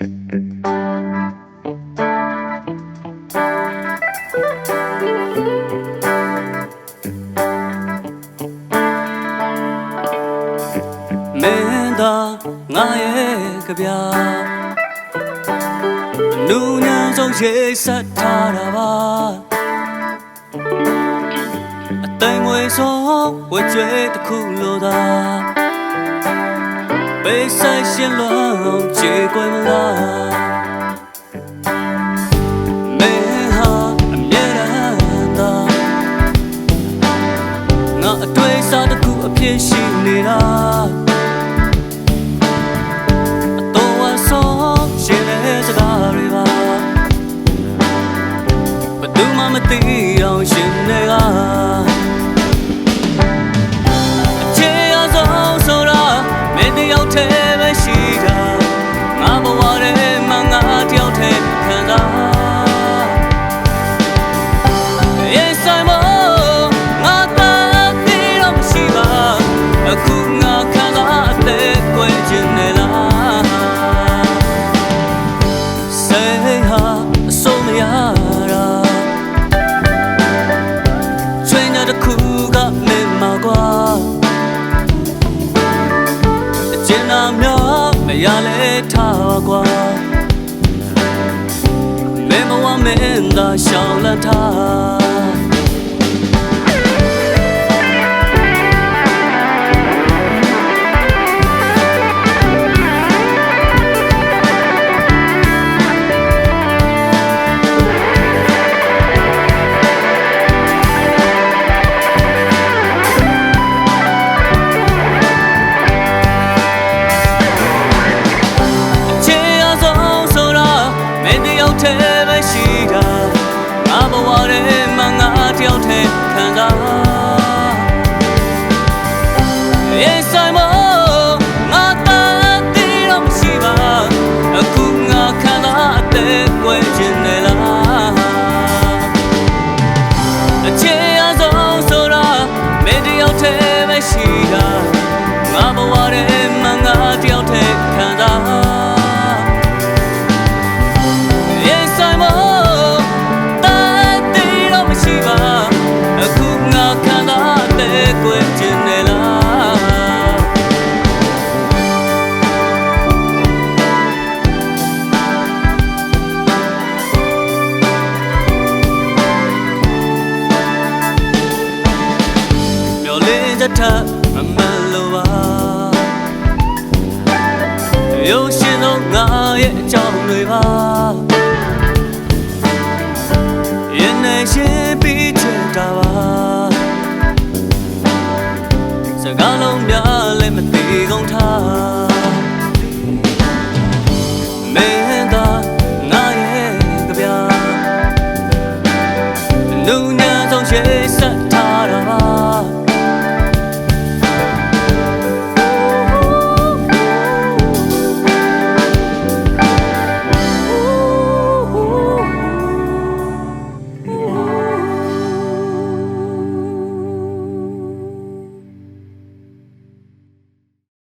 မင်းသာငါရဲ့ကြပြလူညာဆုံးရေးဆက်ထားတာပါအသိငွေဆုံးဝကြွေးတစ်ခုလိုသာပေးဆိုင်ရှ ဖြစ်ရှိနေတာတော့ဝဆောရှင်တဲ့စကားတွေပါဘယ်သူမှမသိအောင်ရှင်တွေက ဟာအဆုံးမရတာချွေးတဲ့ခုကမင်းမကွာအကျဉ်းနာများမရလဲထားပါကွာမင်းမဝမင်းသာရှောင်းလန်းထား င်းတယောက်တည်းပဲရှိတာငါဘဝထဲမှာငါတယောက်တည်းခံစား တထမမှန်လိုပါရုံရှင်သောငါရဲ့အကြောင်းတွေပါရင်နဲ့ရှင်ပြီးချင်တာပါစကားလုံးများလည်းမသေးကုန်ထားမင်းသာငါရဲ့ကြပြနုညာ